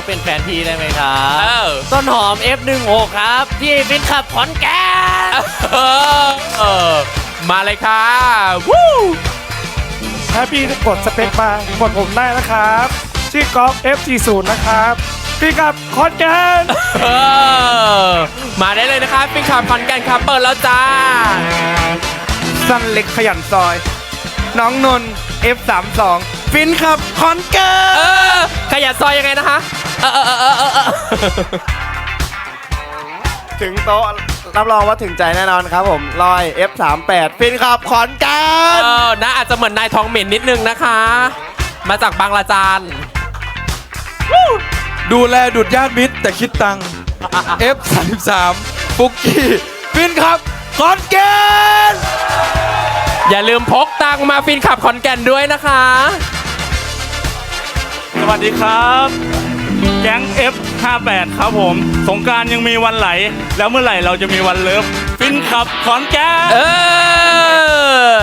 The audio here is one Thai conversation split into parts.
กิดที่หลังแล้วเป็นแฟนพี่ได้ไหมครับเออต้นหอม F16 ครับ ที่ฟินขับขอนแก่นเออเออมาเลยค่ะวู้ถ้าพี่กดสเปคมากดผมได้นะครับ ชื่อกอล์ฟ F40 นะครับ พี่กับคอนแกนเออมาได้เลยนะคะฟินขับคอนแกนครับเปิดแล้วจ้า สั้นเล็กขยันซอย น้องนนท์ F32 ฟินครับคอนแกเอนอขยันซอยยังไงนะคะ เออเออเออเออเออถึงโต๊ะรับรองว่าถึงใจแน่นอนครับผมลอย F38 ฟินขับขอนแก่เอนอนะอาจจะเหมือนนายทองเหม็นนิดนึงนะคะ มาจากบางละจาน ดูแลดุดญาติมิตรแต่คิดตังค์ F33 ฟุกกี้ฟินครับขอนแก่นอย่าลืมพกตังค์มาฟินขับขอนแก่นด้วยนะคะ สวัสดีครับ แก๊ง F58 ครับผม สงกรารยังมีวันไหล แล้วเมื่อไหร่เราจะมีวันเลิฟ ฟินขับขอนแก่นเออ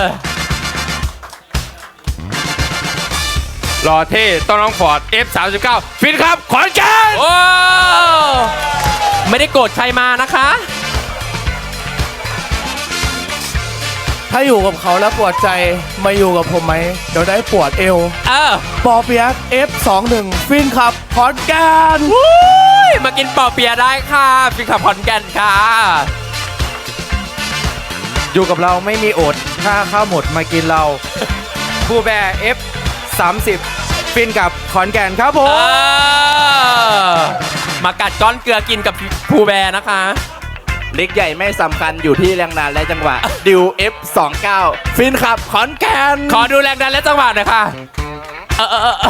รอเท่ต้องน้องฟอร์ด F39 ฟินครับขอนแก่นโอ้ไม่ได้โกรธใครมานะคะ ถ้าอยู่กับเขาแล้วปวดใจมาอยู่กับผมไหมเดี๋ยวได้ปวดเอวเออปอเปียก F21 ฟินขับขอนแก่นวุ้ยมากินปอเปียะได้ค่ะฟินขับขอนแก่นค่ะ อยู่กับเราไม่มีอดถ้าข้าวหมดมากินเราบูแบร์ F30 ฟินกับขอนแก่นครับผเอม อ มากัดก้อนเกลือกินกับภูแบร์นะคะ เล็กใหญ่ไม่สำคัญอยู่ที่แรงนานและจังหวะ ดิว F29 ฟินขับขอนแก่นขอดูแรงดันและจังหวะหน่อยค่ะเออเออเออเอ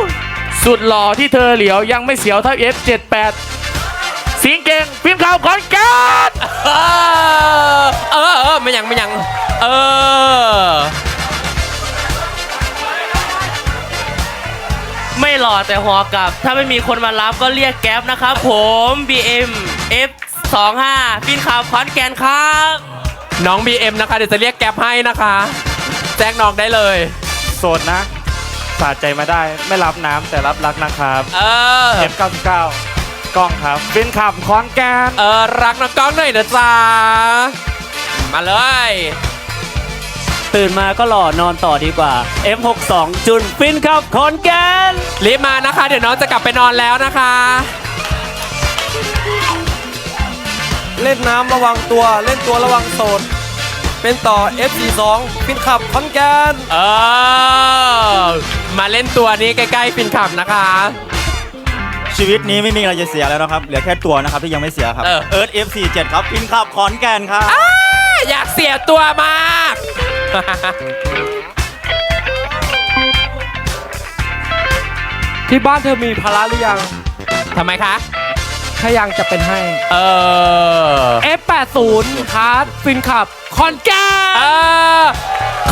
อสุดหล่อที่เธอเหลียวยังไม่เสียวเท่า F78 สิงเก่งฟินขับขอนแก่นเออเออเออไม่ยังไม่ยัง เออ ไม่หล่อแต่หอกลับ ถ้าไม่มีคนมารับก็เรียกแก๊ปนะครับผม BM F25 ฟินขับขอนแก่นครับ น้อง BM นะคะ เดี๋ยวจะเรียกแก๊ปให้นะคะ แจ้งน้องได้เลย โสดนะสาดใจมาได้ ไม่รับน้ำแต่รับรักนะครับ เออ F99 กล้องครับฟินขับขอนแก่นเออ รักน้องก้องหน่อยนะจ๊ะ มาเลย ตื่นมาก็หล่อนอนต่อดีกว่า F62 จุนฟินขับขอนแก่นรีบมานะคะ เดี๋ยวน้องจะกลับไปนอนแล้วนะคะ เล่นน้ำระวังตัว เล่นตัวระวังโสด เป็นต่อ F42 ฟินขับขอนแก่นเออ มาเล่นตัวนี้ใกล้ๆฟินขับนะคะ ชีวิตนี้ไม่มีอะไรจะเสียแล้วนะครับ เหลือแค่ตัวนะครับที่ยังไม่เสียครับเออ เอิร์ธ F47 ครับพินขับขอนแก่นครับ อยากเสียตัวมาก ที่บ้านเธอมีภาระหรือยัง ทำไมคะ ถ้ายังจะเป็นให้ เออ F80 คาร์ดฟินขับขอนแก่เอนอ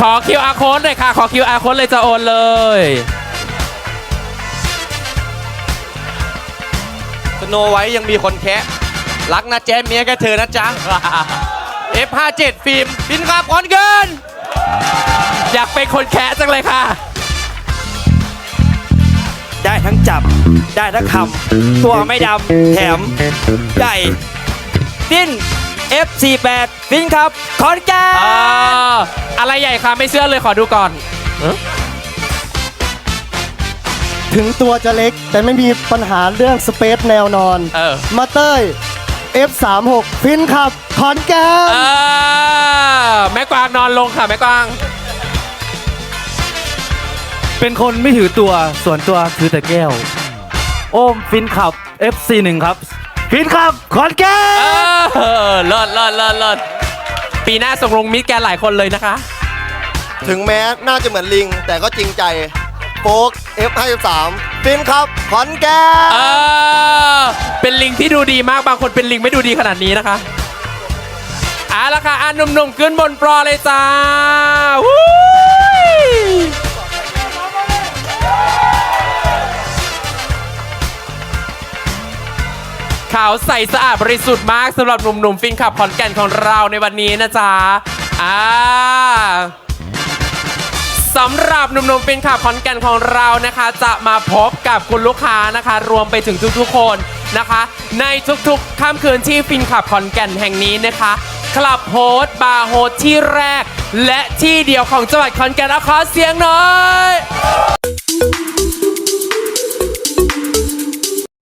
ขอ QR code หน่อยค่ะ ขอ QR code เลยจะโอนเลย สโนไว้ยังมีคนแคะรักนะแจ๊เมียแกเธอนะจ๊ะ F57 ฟิล์มฟินขับขอนแก่น อยากเป็นคนแคะจังเลยค่ะ ได้ทั้งจับ ได้ทั้งคำตัวไม่ดำแถมใหญ่ฟิน F48 ฟินครับขอนแก่เอนออะไรใหญ่คะไม่เชื่อเลยขอดูก่อน ถึงตัวจะเล็กแต่ไม่มีปัญหาเรื่องสเปซแนวนอน เออ มาเต้ย F36 ฟินขับขอนแก่เอนอแม่กวางนอนลงค่ะแม่กวาง เป็นคนไม่ถือตัวส่วนตัวถือแต่แก้ว โอมฟินขับ FC1 ครับ ฟินขับขอนแก่เอน อเลิศเลิศเลิศเลิศปีหน้าส่งลงมิดแกนหลายคนเลยนะคะ ถึงแม้น่าจะเหมือนลิง แต่ก็จริงใจ โฟก F53 ฟินครับขอนแก่เอนอเป็นลิงที่ดูดีมากบางคนเป็นลิงไม่ดูดีขนาดนี้นะคะเอาละค่ะอะหนุ่มๆ ขึ้นบนปลอเลยจ้าวู้ยขาวใสสะอาดบริสุทธิ์มากสำหรับหนุ่มๆ ฟินขับขอนแก่นของเราในวันนี้นะจ๊ะอ่า สำหรับหนุ่มๆเป็นขับขอนแก่นของเรานะคะ จะมาพบกับคุณลูกค้านะคะ รวมไปถึงทุกๆคนนะคะ ในทุกๆค่ำคืนที่ฟินขับขอนแก่นแห่งนี้นะคะคลับโฮสบาร์โฮสที่แรก และที่เดียวของจังหวัดขอนแก่นเอาขอเสียงหน่อย